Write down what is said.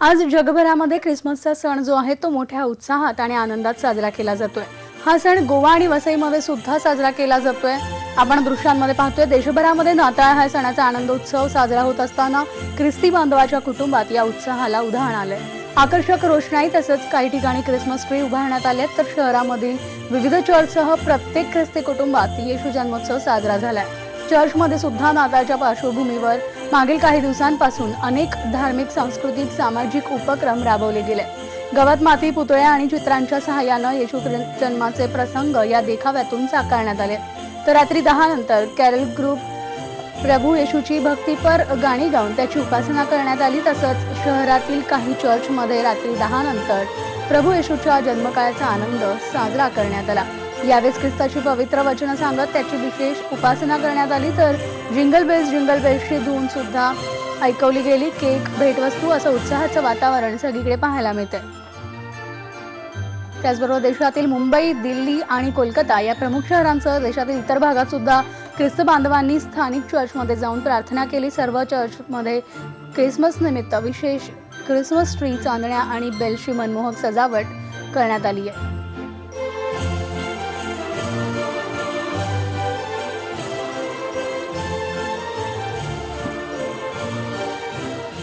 आज जगभरामध्ये ख्रिसमसचा सण जो आहे तो मोठ्या उत्साहात आणि आनंदात साजरा केला जातोय. हा सण गोवा आणि वसईमध्ये सुद्धा साजरा केला जातोय. आपण दृश्यांमध्ये पाहतोय देशभरामध्ये नाताळ हा सणाचा आनंद उत्सव साजरा होत असताना ख्रिस्ती बांधवाच्या कुटुंबात या उत्साहाला उदाहरण आलंय. आकर्षक रोषणाई तसंच काही ठिकाणी क्रिसमस ट्री उभारण्यात आले तर शहरामधील विविध चर्चसह प्रत्येक ख्रिस्ती कुटुंबात येशू जन्मोत्सव साजरा झालाय. चर्चमध्ये सुद्धा नाताळच्या पार्श्वभूमीवर मागील काही दिवसांपासून अनेक धार्मिक सांस्कृतिक सामाजिक उपक्रम राबवले गेले. गवत माती पुतळ्या आणि चित्रांच्या सहाय्यानं येशू जन्माचे प्रसंग या देखाव्यातून साकारण्यात आले. तर रात्री दहा नंतर कॅरल ग्रुप प्रभू येशूची भक्तीपर गाणी गाऊन त्याची उपासना करण्यात आली. तसंच शहरातील काही चर्चमध्ये रात्री दहा नंतर प्रभू येशूच्या जन्मकाळाचा आनंद साजरा करण्यात आला. यावेळेस ख्रिस्ताची पवित्र वचनं सांगत त्याची विशेष उपासना करण्यात आली तर जिंगल बेल्स जिंगल बेल्सची धून सुद्धा ऐकवली गेली. केक भेटवस्तू असं उत्साहाचं वातावरण सगळीकडे पाहायला मिळतंय. त्याचबरोबर देशातील मुंबई दिल्ली आणि कोलकाता या प्रमुख शहरांसह देशातील इतर भागात सुद्धा ख्रिस्त बांधवांनी स्थानिक चर्चमध्ये जाऊन प्रार्थना केली. सर्व चर्चमध्ये ख्रिसमस निमित्त विशेष ख्रिसमस ट्री चांदण्या आणि बेलशी मनमोहक सजावट करण्यात आली आहे.